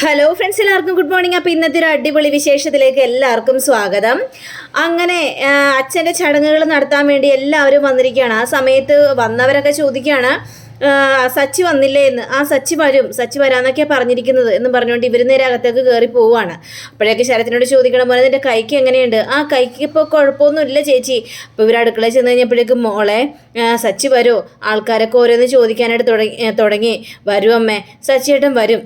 Hello friends എല്ലാവർക്കും good morning അപ്പോൾ ഇന്നത്തെ ഒരു അടിപൊളി വിശേഷത്തിലേക്ക് എല്ലാവർക്കും സ്വാഗതം. അങ്ങനെ അച്ഛന്റെ ചടങ്ങുകൾ നടത്താൻ വേണ്ടി എല്ലാവരും വന്നിരിക്കുകയാണ്. ആ സമയത്ത് വന്നവരൊക്കെ ചോദിക്കുകയാണ് സച്ചി വന്നില്ലേ എന്ന്. ആ സച്ചി വരും. സച്ചി വരാന്നൊക്കെ പറഞ്ഞിരിക്കുന്നത് എന്ന് പറഞ്ഞുകൊണ്ട് ഇവർ നേരെ അകത്തേക്ക് കയറി പോവുകയാണ്. അപ്പോഴേക്ക് ശരത്തിനോട് ചോദിക്കണം പോലെ നിന്റെ കൈക്ക് എങ്ങനെയുണ്ട്? ആ കൈക്ക് ഇപ്പോൾ കുഴപ്പമൊന്നുമില്ല ചേച്ചി. അപ്പോൾ ഇവർ അടുക്കളയിൽ ചെന്ന് കഴിഞ്ഞപ്പോഴേക്കും മോളെ സച്ചി വരുമോ ആൾക്കാരൊക്കെ ഓരോന്ന് ചോദിക്കാനായിട്ട് തുടങ്ങി തുടങ്ങി. വരും അമ്മേ. സച്ചിയേട്ടൻ വരും.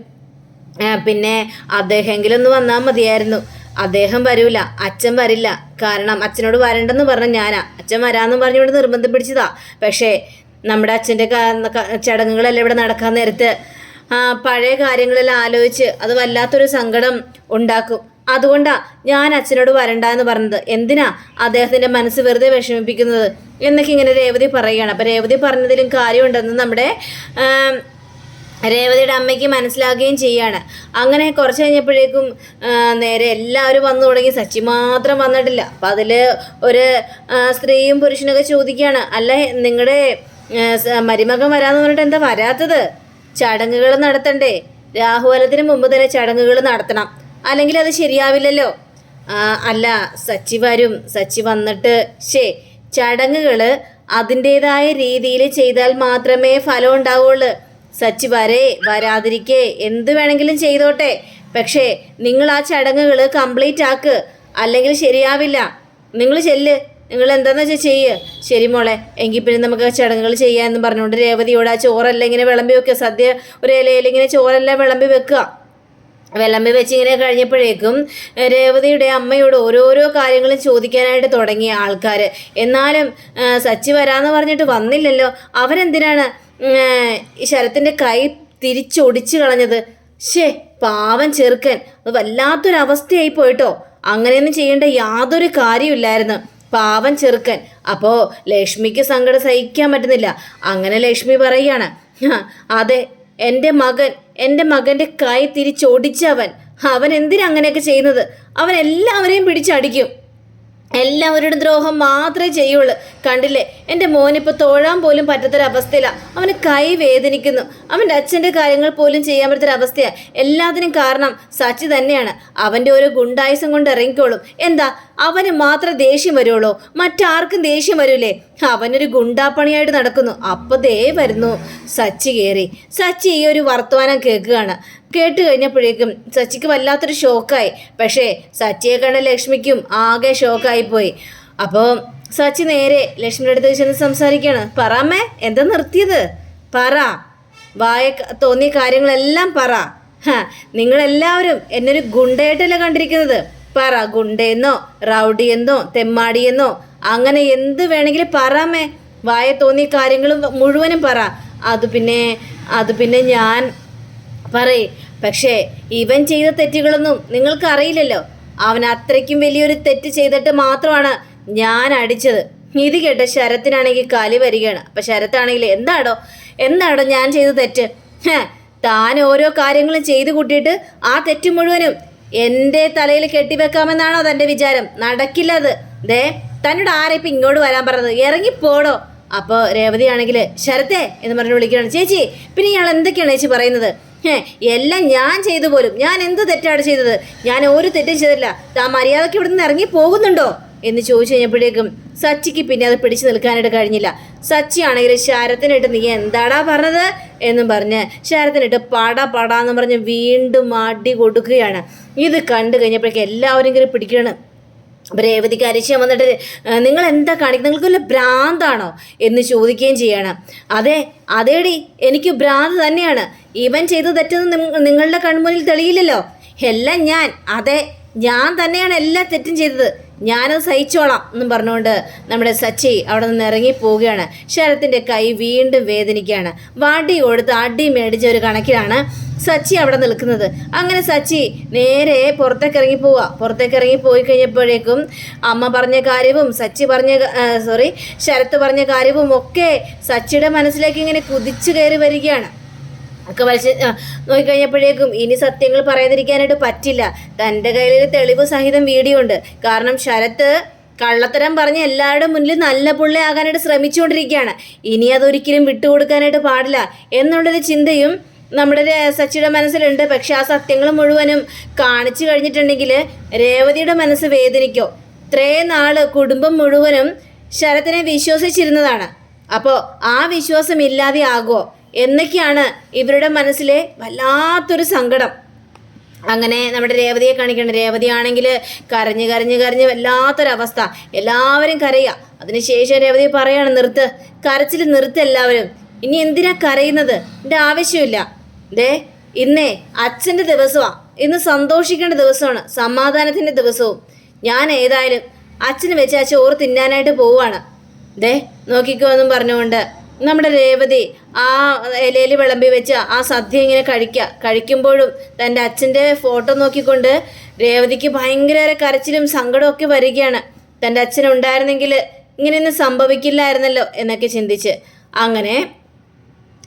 പിന്നെ അദ്ദേഹമെങ്കിലും ഒന്ന് വന്നാൽ മതിയായിരുന്നു. അദ്ദേഹം വരൂല അച്ഛൻ വരില്ല. കാരണം അച്ഛനോട് വരണ്ടെന്ന് പറഞ്ഞ ഞാനാ. അച്ഛൻ വരാമെന്ന് പറഞ്ഞുകൊണ്ട് നിർബന്ധം പിടിച്ചതാ പക്ഷേ നമ്മുടെ അച്ഛന്റെ ചടങ്ങുകളെല്ലാം ഇവിടെ നടക്കാൻ നേരത്ത് പഴയ കാര്യങ്ങളെല്ലാം ആലോചിച്ച് അത് വല്ലാത്തൊരു സങ്കടം ഉണ്ടാക്കും. അതുകൊണ്ടാ ഞാൻ അച്ഛനോട് വരണ്ട എന്ന് പറഞ്ഞത്. എന്തിനാ അദ്ദേഹത്തിന്റെ മനസ്സ് വെറുതെ വിഷമിപ്പിക്കുന്നത്? എന്നൊക്കെ ഇങ്ങനെ രേവതി പറയുകയാണ്. അപ്പം രേവതി പറഞ്ഞതിലും കാര്യമുണ്ടെന്ന് നമ്മുടെ രേവതിയുടെ അമ്മയ്ക്ക് മനസ്സിലാക്കുകയും ചെയ്യാണ്. അങ്ങനെ കുറച്ച് കഴിഞ്ഞപ്പോഴേക്കും നേരെ എല്ലാവരും വന്നു തുടങ്ങി. സച്ചി മാത്രം വന്നിട്ടില്ല. അപ്പം അതിൽ ഒരു സ്ത്രീയും പുരുഷനൊക്കെ ചോദിക്കുകയാണ് അല്ല നിങ്ങളുടെ മരുമകൻ വരാമെന്ന് പറഞ്ഞിട്ട് എന്താ വരാത്തത്? ചടങ്ങുകൾ നടത്തണ്ടേ. രാഹുവലത്തിന് മുമ്പ് തന്നെ ചടങ്ങുകൾ നടത്തണം. അല്ലെങ്കിൽ അത് ശരിയാവില്ലല്ലോ. അല്ല സച്ചി വരും. സച്ചി വന്നിട്ട് ശേ ചടങ്ങുകൾ അതിന്റെതായ രീതിയിൽ ചെയ്താൽ മാത്രമേ ഫലം ഉണ്ടാവുള്ളൂ. സച്ചി വരേ വരാതിരിക്കേ എന്ത് വേണമെങ്കിലും ചെയ്തോട്ടെ. പക്ഷേ നിങ്ങൾ ആ ചടങ്ങുകൾ കംപ്ലീറ്റ് ആക്ക്. അല്ലെങ്കിൽ ശരിയാവില്ല. നിങ്ങൾ ചെല്ല്. നിങ്ങൾ എന്താന്ന് വെച്ചാൽ ചെയ്യ്. ശരി മോളെ എങ്കിൽ പിന്നെ നമുക്ക് ചടങ്ങുകൾ ചെയ്യാമെന്ന് പറഞ്ഞുകൊണ്ട് രേവതിയോട് ആ ചോറെല്ലാം ഇങ്ങനെ വിളമ്പി വെക്കുക. സദ്യ ഒരു ഇലയിൽ ഇങ്ങനെ ചോറെല്ലാം വിളമ്പി വെക്കുക. വിളമ്പി വെച്ച് ഇങ്ങനെ കഴിഞ്ഞപ്പോഴേക്കും രേവതിയുടെ അമ്മയോട് ഓരോരോ കാര്യങ്ങളും ചോദിക്കാനായിട്ട് തുടങ്ങിയ ആൾക്കാർ എന്നാലും സച്ചി വരാമെന്ന് പറഞ്ഞിട്ട് വന്നില്ലല്ലോ. അവരെന്തിനാണ്? ശരത്തിന്റെ കൈ തിരിച്ചൊടിച്ചു കളഞ്ഞത്. ഷേ പാവൻ ചെറുക്കൻ. അത് വല്ലാത്തൊരവസ്ഥയായി പോയിട്ടോ. അങ്ങനെയൊന്നും ചെയ്യേണ്ട യാതൊരു കാര്യമില്ലായിരുന്നു പാവൻ ചെറുക്കൻ. അപ്പോ ലക്ഷ്മിക്ക് സങ്കടം സഹിക്കാൻ പറ്റുന്നില്ല. അങ്ങനെ ലക്ഷ്മി പറയുകയാണ് അതെ എന്റെ മകൻ എന്റെ മകന്റെ കൈ തിരിച്ചൊടിച്ചവൻ അവൻ എന്തിനാ അങ്ങനെയൊക്കെ ചെയ്യുന്നത്? അവൻ എല്ലാവരെയും പിടിച്ചടിക്കും. എല്ലാവരുടെ ദ്രോഹം മാത്രമേ ചെയ്യുള്ളൂ. കണ്ടില്ലേ? എന്റെ മോനിപ്പോൾ തോഴാൻ പോലും പറ്റാത്തൊരവസ്ഥയിലാണ് അവന് കൈ വേദനിക്കുന്നു. അവന്റെ അച്ഛന്റെ കാര്യങ്ങൾ പോലും ചെയ്യാൻ പറ്റാത്തൊരവസ്ഥയാണ് എല്ലാത്തിനും കാരണം സച്ചി തന്നെയാണ്. അവന്റെ ഒരു ഗുണ്ടായുസം കൊണ്ട് ഇറങ്ങിക്കോളും. എന്താ? അവന് മാത്രം ദേഷ്യം വരുള്ളൂ. മറ്റാർക്കും ദേഷ്യം വരൂലേ? അവനൊരു ഗുണ്ടാപ്പണിയായിട്ട് നടക്കുന്നു. അപ്പോൾ ദേ വരുന്നു. സച്ചി കയറി സച്ചി ഈ ഒരു വർത്തമാനം കേൾക്കുകയാണ്. കേട്ട് കഴിഞ്ഞപ്പോഴേക്കും സച്ചിക്ക് വല്ലാത്തൊരു ഷോക്കായി പക്ഷേ സച്ചിയെ കണ്ട ലക്ഷ്മിക്കും ആകെ ഷോക്കായി പോയി അപ്പോൾ സച്ചി നേരെ ലക്ഷ്മിയുടെ അടുത്ത് ചെന്ന് സംസാരിക്കുകയാണ്. പറമ്മേ എന്താ നിർത്തിയത്? പറ. വായ തോന്നിയ കാര്യങ്ങളെല്ലാം പറ. നിങ്ങളെല്ലാവരും എന്നൊരു ഗുണ്ടയായിട്ടല്ല കണ്ടിരിക്കുന്നത്? പറ. ഗുണ്ടയെന്നോ റൗഡിയെന്നോ തെമ്മാടിയെന്നോ അങ്ങനെ എന്ത് വേണമെങ്കിലും പറമ്മേ വായ തോന്നിയ കാര്യങ്ങളും മുഴുവനും പറ. അത് പിന്നെ അത് പിന്നെ ഞാൻ പറയേ. പക്ഷേ ഇവൻ ചെയ്ത തെറ്റുകളൊന്നും നിങ്ങൾക്ക് അറിയില്ലല്ലോ അവൻ അത്രയ്ക്കും വലിയൊരു തെറ്റ് ചെയ്തിട്ട് മാത്രമാണ് ഞാൻ അടിച്ചത്. ഇത് കേട്ട ശരത്തിനാണെങ്കിൽ കലി വരികയാണ്. അപ്പൊ ശരത്താണെങ്കിൽ എന്താടോ? എന്താടോ ഞാൻ ചെയ്ത തെറ്റ്? താൻ ഓരോ കാര്യങ്ങളും ചെയ്തു കൂട്ടിയിട്ട് ആ തെറ്റ് മുഴുവനും എന്റെ തലയിൽ കെട്ടിവെക്കാമെന്നാണോ തന്റെ വിചാരം? നടക്കില്ല അത്. ദേ തന്നോട് ആരെ ഇപ്പൊ ഇങ്ങോട്ട് വരാൻ പറഞ്ഞത്? ഇറങ്ങിപ്പോടോ. അപ്പോൾ രേവതി ആണെങ്കിൽ ശരത്തെ എന്ന് പറഞ്ഞ് വിളിക്കുകയാണ്. ചേച്ചി പിന്നെ ഇയാൾ എന്തൊക്കെയാണ് ചേച്ചി പറയുന്നത്? എല്ലാം ഞാൻ ചെയ്തു പോലും. ഞാൻ എന്ത് തെറ്റാണ് ചെയ്തത്? ഞാൻ ഒരു തെറ്റും ചെയ്തില്ല താ മര്യാദയ്ക്ക് ഇവിടെ നിന്ന് ഇറങ്ങി പോകുന്നുണ്ടോ? എന്ന് ചോദിച്ചു കഴിഞ്ഞപ്പോഴേക്കും സച്ചിക്ക് പിന്നെ അത് പിടിച്ചു നിൽക്കാനായിട്ട് കഴിഞ്ഞില്ല. സച്ചി ആണെങ്കിൽ ശരത്തിനിട്ട് നീ എന്താടാ പറഞ്ഞത്? എന്നും പറഞ്ഞ് ശരത്തിനിട്ട് പട പടാന്ന് പറഞ്ഞ് വീണ്ടും അടി കൊടുക്കുകയാണ്. ഇത് കണ്ടു കഴിഞ്ഞപ്പോഴേക്കും എല്ലാവരും ഇങ്ങനെ പിടിക്കണം അപ്പോൾ രേവതിക്ക് അരിശം വന്നിട്ട് നിങ്ങൾ എന്താ കാണിക്കുന്നത് നിങ്ങൾക്ക് വല്ല ഭ്രാന്താണോ? എന്ന് ചോദിക്കുകയും ചെയ്യണം. അതെ അതേടി എനിക്ക് ഭ്രാന്ത് തന്നെയാണ്. ഇവൻ ചെയ്തു തെറ്റെന്ന് നിങ്ങളുടെ കൺമുന്നിൽ തെളിയില്ലല്ലോ. എല്ലാം ഞാൻ അതെ ഞാൻ തന്നെയാണ് എല്ലാ തെറ്റും ചെയ്തത്. ഞാനത് സഹിച്ചോളാം എന്നും പറഞ്ഞുകൊണ്ട് നമ്മുടെ സച്ചി അവിടെ നിന്ന് ഇറങ്ങി പോവുകയാണ് ശരത്തിന്റെ കൈ വീണ്ടും വേദനിക്കുകയാണ്. വാടി കൊടുത്ത് അടി മേടിച്ച ഒരു കണക്കിലാണ് സച്ചി അവിടെ നിൽക്കുന്നത്. അങ്ങനെ സച്ചി നേരെ പുറത്തേക്ക് ഇറങ്ങി പോവുക പുറത്തേക്ക് ഇറങ്ങി പോയി കഴിഞ്ഞപ്പോഴേക്കും അമ്മ പറഞ്ഞ കാര്യവും സച്ചി പറഞ്ഞ സോറി ശരത്ത് പറഞ്ഞ കാര്യവും ഒക്കെ സച്ചിയുടെ മനസ്സിലേക്ക് ഇങ്ങനെ കുതിച്ചു കയറി വരികയാണ്. ഒക്കെ വലിച്ച് നോക്കിക്കഴിഞ്ഞപ്പോഴേക്കും ഇനി സത്യങ്ങൾ പറയാതിരിക്കാനായിട്ട് പറ്റില്ല. തന്റെ കയ്യിൽ തെളിവ് സഹിതം വീഡിയോ ഉണ്ട്. കാരണം ശരത്ത് കള്ളത്തരം പറഞ്ഞ് എല്ലാവരുടെ മുന്നിൽ നല്ല പുള്ളിയാകാനായിട്ട് ശ്രമിച്ചുകൊണ്ടിരിക്കുകയാണ്. ഇനി അതൊരിക്കലും വിട്ടുകൊടുക്കാനായിട്ട് പാടില്ല എന്നുള്ളൊരു ചിന്തയും നമ്മുടെ സച്ചിയുടെ മനസ്സിലുണ്ട്. പക്ഷെ ആ സത്യങ്ങൾ മുഴുവനും കാണിച്ചു കഴിഞ്ഞിട്ടുണ്ടെങ്കിൽ രേവതിയുടെ മനസ്സ് വേദനിക്കോ. ഇത്രയും നാൾ കുടുംബം മുഴുവനും ശരത്തിനെ വിശ്വസിച്ചിരുന്നതാണ്. അപ്പോൾ ആ വിശ്വാസം ഇല്ലാതെ ആകുമോ എന്നൊക്കെയാണ് ഇവരുടെ മനസ്സിലെ വല്ലാത്തൊരു സങ്കടം. അങ്ങനെ നമ്മുടെ രേവതിയെ കാണിക്കണം രേവതിയാണെങ്കിൽ കരഞ്ഞ് കരഞ്ഞ് കരഞ്ഞ് വല്ലാത്തൊരവസ്ഥ. എല്ലാവരും കരയുക അതിനുശേഷം രേവതി പറയാണ് നിർത്ത്. കരച്ചിൽ നിർത്ത് എല്ലാവരും. ഇനി എന്തിനാ കരയുന്നത്? എന്റെ ആവശ്യമില്ല. ദേ ഇന്നേ അച്ഛന്റെ ദിവസമാണ് ഇന്ന് സന്തോഷിക്കേണ്ട ദിവസമാണ്. സമാധാനത്തിന്റെ ദിവസവും. ഞാൻ ഏതായാലും അച്ഛന് വെച്ച് ആ ചോറ് തിന്നാനായിട്ട് പോവുകയാണ്. ദേ നോക്കിക്കോ എന്നും പറഞ്ഞുകൊണ്ട് നമ്മുടെ രേവതി ആ ഇലയിൽ വിളമ്പി വെച്ച് ആ സദ്യ ഇങ്ങനെ കഴിക്കുക കഴിക്കുമ്പോഴും തന്റെ അച്ഛന്റെ ഫോട്ടോ നോക്കിക്കൊണ്ട് രേവതിക്ക് ഭയങ്കര കരച്ചിലും സങ്കടവും ഒക്കെ വരികയാണ്. തന്റെ അച്ഛൻ ഉണ്ടായിരുന്നെങ്കിൽ ഇങ്ങനെയൊന്നും സംഭവിക്കില്ലായിരുന്നല്ലോ എന്നൊക്കെ ചിന്തിച്ച്. അങ്ങനെ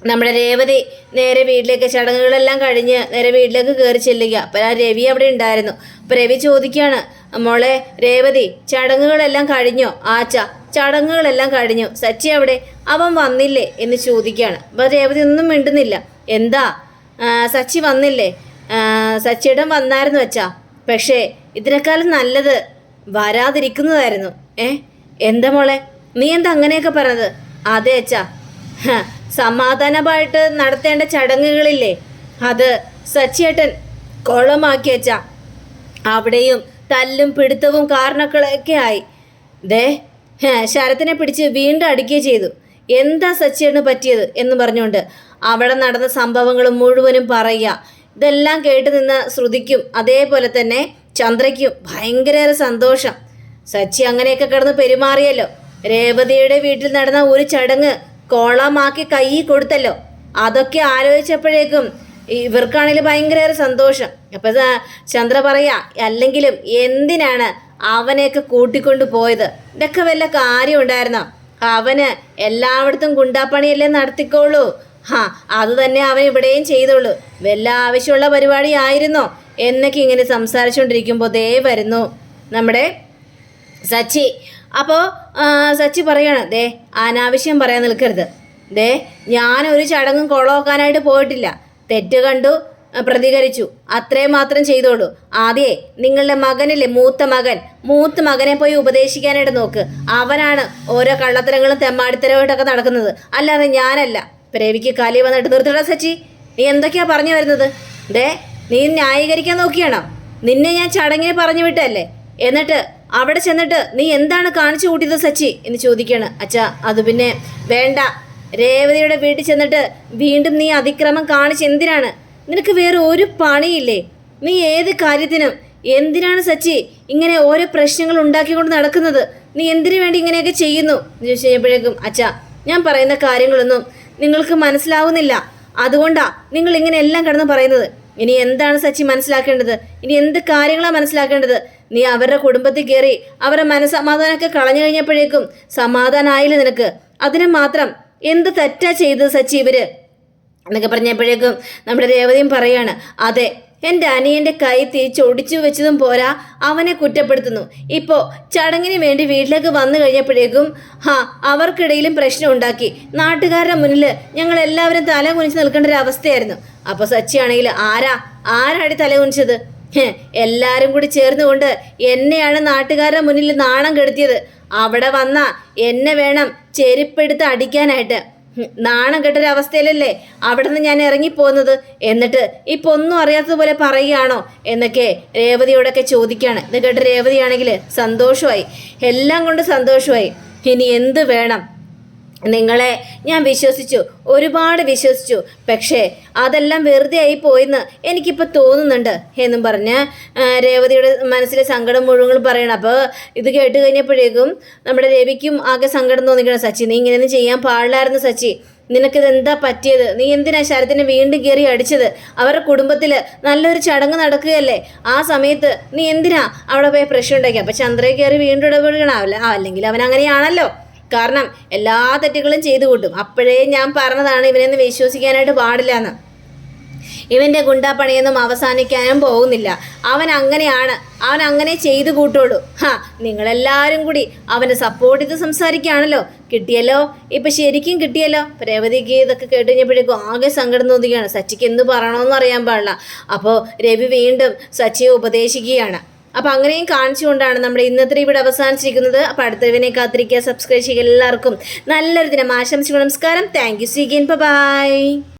നമ്മുടെ രേവതി നേരെ വീട്ടിലേക്ക് ചടങ്ങുകളെല്ലാം കഴിഞ്ഞ് നേരെ വീട്ടിലേക്ക് കയറി ചെല്ലുക. അപ്പം ആ രവി അവിടെ ഉണ്ടായിരുന്നു. അപ്പം രവി ചോദിക്കുകയാണ് മോളെ രേവതി ചടങ്ങുകളെല്ലാം കഴിഞ്ഞോ? ആച്ച ചടങ്ങുകളെല്ലാം കഴിഞ്ഞു. സച്ചി അവിടെ അവൻ വന്നില്ലേ? എന്ന് ചോദിക്കുകയാണ്. അപ്പോൾ രേവതി ഒന്നും മിണ്ടുന്നില്ല. എന്താ? സച്ചി വന്നില്ലേ? സച്ചിയുടെ വന്നായിരുന്നു വെച്ചാ പക്ഷേ ഇതിനേക്കാളും നല്ലത് വരാതിരിക്കുന്നതായിരുന്നു. ഏ? എന്താ മോളെ? നീ എന്താ അങ്ങനെയൊക്കെ പറഞ്ഞത്? അതെ അച്ഛാ. സമാധാനമായിട്ട് നടത്തേണ്ട ചടങ്ങുകളില്ലേ? അത് സച്ചിയേട്ടൻ കൊളമാക്കി അച്ഛാ. അവിടെയും തല്ലും പിടുത്തവും കാരണക്കളൊക്കെ ആയി. ദേ ശരത്തിനെ പിടിച്ച് വീണ്ടും അടിക്കുകയും ചെയ്തു. എന്താ സച്ചിയാണ് പറ്റിയത്? എന്ന് പറഞ്ഞുകൊണ്ട്. അവിടെ നടന്ന സംഭവങ്ങൾ മുഴുവനും പറയുക. ഇതെല്ലാം കേട്ട് നിന്ന ശ്രുതിക്കും അതേപോലെ തന്നെ ചന്ദ്രയ്ക്കും ഭയങ്കര സന്തോഷം. സച്ചി അങ്ങനെയൊക്കെ കിടന്ന് പെരുമാറിയല്ലോ. രേവതിയുടെ വീട്ടിൽ നടന്ന ഒരു ചടങ്ങ് കോളമാക്കി കൈ കൊടുത്തല്ലോ. അതൊക്കെ ആലോചിച്ചപ്പോഴേക്കും ഇവർക്കാണെങ്കിൽ ഭയങ്കര സന്തോഷം. അപ്പൊ ചന്ദ്ര പറയാ അല്ലെങ്കിലും എന്തിനാണ് അവനെയൊക്കെ കൂട്ടിക്കൊണ്ട് പോയത്? ഇതൊക്കെ വല്ല കാര്യം ഉണ്ടായിരുന്നോ അവന് എല്ലായിടത്തും ഗുണ്ടാപ്പണിയല്ലേ നടത്തിക്കോളൂ. ഹാ അത് തന്നെ അവൻ ഇവിടെയും ചെയ്തോളൂ. വല്ല ആവശ്യമുള്ള പരിപാടി ആയിരുന്നോ? എന്നൊക്കെ ഇങ്ങനെ സംസാരിച്ചുകൊണ്ടിരിക്കുമ്പോൾ ദേ വരുന്നു നമ്മുടെ സച്ചി. അപ്പോൾ സച്ചി പറയാണ് ദേ അനാവശ്യം പറയാൻ നിൽക്കരുത്. ദേ ഞാനൊരു ചടങ്ങും കൊളോക്കാനായിട്ട് പോയിട്ടില്ല. തെറ്റ് കണ്ടു പ്രതികരിച്ചു. അത്രേ മാത്രം ചെയ്തോളൂ. ആദ്യേ നിങ്ങളുടെ മകനില്ലേ മൂത്ത മകൻ? മൂത്ത മകനെ പോയി ഉപദേശിക്കാനായിട്ട് നോക്ക്. അവനാണ് ഓരോ കള്ളത്തരങ്ങളും തെമ്മാടിത്തരമായിട്ടൊക്കെ നടക്കുന്നത്. അല്ലാതെ ഞാനല്ല. പ്രേവിക്ക് കലി വന്നിട്ട് നിർത്തിടാ സച്ചി. നീ എന്തൊക്കെയാ പറഞ്ഞു വരുന്നത്? ദേ നീ ന്യായീകരിക്കാൻ നോക്കിയാണോ? നിന്നെ ഞാൻ ചടങ്ങിന് പറഞ്ഞു വിട്ടല്ലേ എന്നിട്ട് അവിടെ ചെന്നിട്ട് നീ എന്താണ് കാണിച്ചു കൂട്ടിയത് സച്ചി? എന്ന് ചോദിക്കാണ്. അച്ഛാ അത് പിന്നെ വേണ്ട. രേവതിയുടെ വീട്ടിൽ ചെന്നിട്ട് വീണ്ടും നീ അതിക്രമം കാണിച്ച് എന്തിനാണ്? നിനക്ക് വേറെ ഒരു പണിയില്ലേ? നീ ഏത് കാര്യത്തിനും എന്തിനാണ് സച്ചി ഇങ്ങനെ ഓരോ പ്രശ്നങ്ങൾ ഉണ്ടാക്കിക്കൊണ്ട് നടക്കുന്നത്? നീ എന്തിനു വേണ്ടി ഇങ്ങനെയൊക്കെ ചെയ്യുന്നു? എന്ന് ചോദിച്ചു കഴിഞ്ഞപ്പോഴേക്കും അച്ഛാ ഞാൻ പറയുന്ന കാര്യങ്ങളൊന്നും നിങ്ങൾക്ക് മനസ്സിലാവുന്നില്ല. അതുകൊണ്ടാ നിങ്ങൾ ഇങ്ങനെ എല്ലാം കിടന്ന് പറയുന്നത്. ഇനി എന്താണ് സച്ചി മനസ്സിലാക്കേണ്ടത്? ഇനി എന്ത് കാര്യങ്ങളാണ് മനസ്സിലാക്കേണ്ടത്? നീ അവരുടെ കുടുംബത്തിൽ കയറി അവരുടെ മനസ്സമാധാനമൊക്കെ കളഞ്ഞു കഴിഞ്ഞപ്പോഴേക്കും സമാധാനമായില്ല നിനക്ക്? അതിന് മാത്രം എന്ത് തെറ്റാ ചെയ്തത് സച്ചി ഇവർ? എന്നൊക്കെ പറഞ്ഞപ്പോഴേക്കും നമ്മുടെ രേവതിയും പറയാണ് അതെ എന്റെ അനിയന്റെ കൈ തിരിച്ച് ഒടിച്ചു വെച്ചതും പോരാ അവനെ കുറ്റപ്പെടുത്തുന്നു. ഇപ്പോൾ ചടങ്ങിന് വേണ്ടി വീട്ടിലേക്ക് വന്നു കഴിഞ്ഞപ്പോഴേക്കും ഹാ അവർക്കിടയിലും പ്രശ്നം ഉണ്ടാക്കി. നാട്ടുകാരുടെ മുന്നിൽ ഞങ്ങൾ എല്ലാവരും തല കുനിച്ച് നിൽക്കേണ്ട ഒരു അവസ്ഥയായിരുന്നു. അപ്പോൾ സച്ചിയാണെങ്കിൽ ആരാ ആരാടി തല കുനിച്ചത് എല്ലാരും കൂടി ചേർന്നുകൊണ്ട് എന്നെയാണ് നാട്ടുകാരുടെ മുന്നിൽ നാണം കെടുത്തിയത്. അവിടെ വന്ന എന്നെ വേണം ചെരുപ്പെടുത്ത് അടിക്കാനായിട്ട്. നാണം കെട്ടൊരവസ്ഥയിലല്ലേ അവിടെ നിന്ന് ഞാൻ ഇറങ്ങിപ്പോകുന്നത് എന്നിട്ട് ഇപ്പൊ ഒന്നും അറിയാത്തതുപോലെ പറയുകയാണോ? എന്നൊക്കെ രേവതിയോടൊക്കെ ചോദിക്കുകയാണ് ഇത് കേട്ട് രേവതിയാണെങ്കിൽ സന്തോഷമായി. എല്ലാം കൊണ്ട് സന്തോഷമായി. ഇനി എന്ത് വേണം? നിങ്ങളെ ഞാൻ വിശ്വസിച്ചു ഒരുപാട് വിശ്വസിച്ചു. പക്ഷേ അതെല്ലാം വെറുതെ ആയി പോയെന്ന് എനിക്കിപ്പോൾ തോന്നുന്നുണ്ട് എന്നും പറഞ്ഞ് രേവതിയുടെ മനസ്സിലെ സങ്കടം മുഴുവൻ പറയണം. അപ്പോൾ ഇത് കേട്ട് കഴിഞ്ഞപ്പോഴേക്കും നമ്മുടെ രവിക്കും ആകെ സങ്കടം തോന്നിക്കണം. സച്ചി നീ ഇങ്ങനെയൊന്നും ചെയ്യാൻ പാടില്ലായിരുന്നു സച്ചി. നിനക്കിത് എന്താ പറ്റിയത്? നീ എന്തിനാ ശരത്തിനെ വീണ്ടും കയറി അടിച്ചത്? അവരുടെ കുടുംബത്തിൽ നല്ലൊരു ചടങ്ങ് നടക്കുകയല്ലേ? ആ സമയത്ത് നീ എന്തിനാ അവിടെ പോയി പ്രശ്നം ഉണ്ടാക്കി അപ്പം ചന്ദ്രയെ കയറി വീണ്ടും ഇടപെടണം അല്ല അല്ലെങ്കിൽ അവൻ അങ്ങനെയാണല്ലോ. കാരണം എല്ലാ തെറ്റുകളും ചെയ്തു കൂട്ടും. അപ്പോഴേ ഞാൻ പറഞ്ഞതാണ് ഇവനെന്ന് വിശ്വസിക്കാനായിട്ട് പാടില്ല എന്ന് ഇവന്റെ ഗുണ്ടാപ്പണിയൊന്നും അവസാനിക്കാനും പോകുന്നില്ല. അവൻ അങ്ങനെയാണ്. അവൻ അങ്ങനെ ചെയ്തു കൂട്ടുള്ളൂ. ഹാ നിങ്ങളെല്ലാവരും കൂടി അവനെ സപ്പോർട്ട് ചെയ്ത് സംസാരിക്കുകയാണല്ലോ. കിട്ടിയല്ലോ? ഇപ്പം ശരിക്കും കിട്ടിയല്ലോ? രേവതിക്ക് ഇതൊക്കെ കേട്ട് കഴിഞ്ഞപ്പോഴേക്കും ആകെ സങ്കടം തോന്നുകയാണ്. സച്ചിക്ക് എന്ത് പറയണമെന്ന് അറിയാൻ പാടില്ല. അപ്പോൾ രവി വീണ്ടും സച്ചിയെ ഉപദേശിക്കുകയാണ്. അപ്പം അങ്ങനെയും കാണിച്ചുകൊണ്ടാണ് നമ്മുടെ ഇന്നത്തെ ഇവിടെ അവസാനിച്ചിരിക്കുന്നത്. അപ്പൊ അടുത്തവനെ കാത്തിരിക്കുക. സബ്സ്ക്രൈബ് ചെയ്യുക എല്ലാവർക്കും. നല്ലൊരു ദിനം. ആശംസിക്കും നമസ്കാരം. Thank you C by